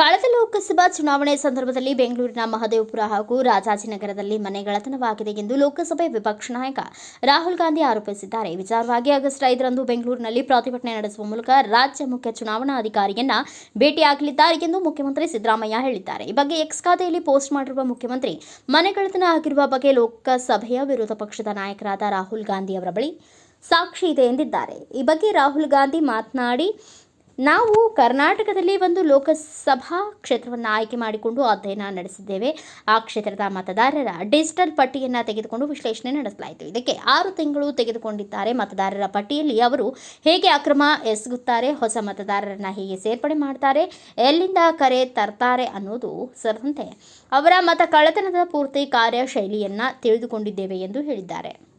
ಲೋಕಸಭಾ ಚುನಾವಣೆ ಸಂದರ್ಭದಲ್ಲಿ ಬೆಂಗಳೂರಿನ ಮಹದೇವಪುರ ಹಾಗೂ ರಾಜಾಜಿನಗರದಲ್ಲಿ ಮನೆಗಳತನವಾಗಿದೆ ಎಂದು ಲೋಕಸಭೆ ವಿಪಕ್ಷ ನಾಯಕ ರಾಹುಲ್ ಗಾಂಧಿ ಆರೋಪಿಸಿದ್ದಾರೆ. ವಿಚಾರವಾಗಿ ಆಗಸ್ಟ್ ಐದರಂದು ಬೆಂಗಳೂರಿನಲ್ಲಿ ಪ್ರತಿಭಟನೆ ನಡೆಸುವ ಮೂಲಕ ರಾಜ್ಯ ಮುಖ್ಯ ಚುನಾವಣಾಧಿಕಾರಿಯನ್ನ ಭೇಟಿಯಾಗಲಿದ್ದಾರೆ ಎಂದು ಮುಖ್ಯಮಂತ್ರಿ ಸಿದ್ದರಾಮಯ್ಯ ಹೇಳಿದ್ದಾರೆ. ಈ ಬಗ್ಗೆ ಎಕ್ಸ್ ಖಾತೆಯಲ್ಲಿ ಪೋಸ್ಟ್ ಮಾಡಿರುವ ಮುಖ್ಯಮಂತ್ರಿ ಮನೆಗಳತನ ಆಗಿರುವ ಬಗ್ಗೆ ಲೋಕಸಭೆಯ ವಿರೋಧ ಪಕ್ಷದ ನಾಯಕರಾದ ರಾಹುಲ್ ಗಾಂಧಿ ಅವರ ಬಳಿ ಸಾಕ್ಷಿ ಇದೆ ಎಂದಿದ್ದಾರೆ. ಈ ಬಗ್ಗೆ ರಾಹುಲ್ ಗಾಂಧಿ ಮಾತನಾಡಿ ನಾವು ಕರ್ನಾಟಕದಲ್ಲಿ ಒಂದು ಲೋಕಸಭಾ ಕ್ಷೇತ್ರವನ್ನು ಆಯ್ಕೆ ಮಾಡಿಕೊಂಡು ಅಧ್ಯಯನ ನಡೆಸಿದ್ದೇವೆ. ಆ ಕ್ಷೇತ್ರದ ಮತದಾರರ ಡಿಜಿಟಲ್ ಪಟ್ಟಿಯನ್ನು ತೆಗೆದುಕೊಂಡು ವಿಶ್ಲೇಷಣೆ ನಡೆಸಲಾಯಿತು. ಇದಕ್ಕೆ ಆರು ತಿಂಗಳು ತೆಗೆದುಕೊಂಡಿದ್ದಾರೆ. ಮತದಾರರ ಪಟ್ಟಿಯಲ್ಲಿ ಅವರು ಹೇಗೆ ಅಕ್ರಮ ಎಸಗುತ್ತಾರೆ, ಹೊಸ ಮತದಾರರನ್ನ ಹೇಗೆ ಸೇರ್ಪಡೆ ಮಾಡ್ತಾರೆ, ಎಲ್ಲಿಂದ ಕರೆ ತರ್ತಾರೆ ಅನ್ನೋದು ಸರಂತೆ ಅವರ ಮತ ಕಳ್ಳತನದ ಪೂರ್ತಿ ಕಾರ್ಯಶೈಲಿಯನ್ನ ತಿಳಿದುಕೊಂಡಿದ್ದೇವೆ ಎಂದು ಹೇಳಿದ್ದಾರೆ.